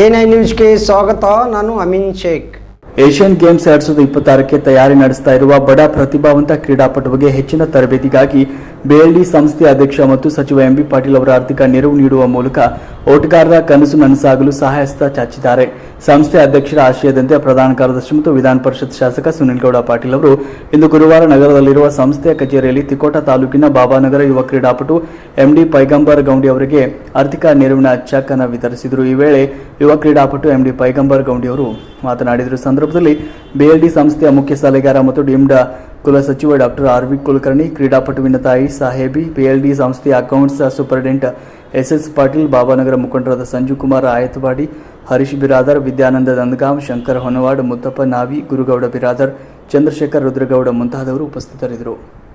N I ನ್ಯೂಸ್ಗೆ ಸ್ವಾಗತ, ನಾನು ಅಮಿನ್ ಶೇಖ್. ಏಷ್ಯನ್ ಗೇಮ್ಸ್ ಎರಡ್ ಸಾವಿರದ ಇಪ್ಪತ್ತಾರಕ್ಕೆ ತಯಾರಿ ನಡೆಸ್ತಾ ಇರುವ ಬಡ ಪ್ರತಿಭಾವಂತ ಕ್ರೀಡಾಪಟುವಿಗೆ ಹೆಚ್ಚಿನ ತರಬೇತಿಗಾಗಿ ಬಿಎಲ್ಡಿ ಸಂಸ್ಥೆ ಅಧ್ಯಕ್ಷ ಮತ್ತು ಸಚಿವ ಎಂಬಿ ಪಾಟೀಲ್ ಅವರ ಆರ್ಥಿಕ ನೆರವು ನೀಡುವ ಮೂಲಕ ಓಟಗಾರರ ಕನಸು ನನಸಾಗಲು ಸಹಾಯಸ್ತ ಚಾಚಿದ್ದಾರೆ. ಸಂಸ್ಥೆ ಅಧ್ಯಕ್ಷರ ಆಶಯದಂತೆ ಪ್ರಧಾನ ಕಾರ್ಯದರ್ಶಿ ಮತ್ತು ವಿಧಾನ ಪರಿಷತ್ ಶಾಸಕ ಸುನಿಲ್ ಗೌಡ ಪಾಟೀಲ್ ಅವರು ಇಂದು ಗುರುವಾರ ನಗರದಲ್ಲಿರುವ ಸಂಸ್ಥೆಯ ಕಚೇರಿಯಲ್ಲಿ ತಿಕೋಟ ತಾಲೂಕಿನ ಬಾಬಾನಗರ ಯುವ ಕ್ರೀಡಾಪಟು ಎಂಡಿ ಪೈಗಂಬರ್ ಗೌಂಡಿ ಅವರಿಗೆ ಆರ್ಥಿಕ ನೆರವಿನ ಚೆಕ್ ವಿತರಿಸಿದರು. ಈ ವೇಳೆ ಯುವ ಕ್ರೀಡಾಪಟು ಎಂಡಿ ಪೈಗಂಬರ್ ಗೌಂಡಿ ಅವರು ಮಾತನಾಡಿದರು. ಸಂದರ್ಭದಲ್ಲಿ ಬಿಎಲ್ಡಿ ಸಂಸ್ಥೆಯ ಮುಖ್ಯ ಸಲಹೆಗಾರ ಮತ್ತು ಡೀಮ್ಡ್ ಕುಲಸಚಿವ ಡಾಕ್ಟರ್ ಆರ್. ವಿ. ಕುಲಕರ್ಣಿ ಕ್ರೀಡಾಪಟುವಿನ ತಾಯಿ ಸಾಹೇಬಿ ಪಿಎಲ್ಡಿ ಸಂಸ್ಥೆಯ accounts superintendent S. S. Patil, Babanagar ಮುಖಂಡರಾದ ಸಂಜು ಕುಮಾರ್ ಆಯತವಾಡಿ ಹರೀಶ್ ಬಿರಾದರ್, ವಿದ್ಯಾನಂದ ನಂದಗಾಮ್ ಶಂಕರ್ ಹೊನವಾಡ್, ಮುತ್ತಪ್ಪ ನಾವಿ, ಗುರುಗೌಡ ಬಿರಾದರ್, ಚಂದ್ರಶೇಖರ್ ರುದ್ರಗೌಡ ಮುಂತಾದವರು ಉಪಸ್ಥಿತರಿದ್ದರು.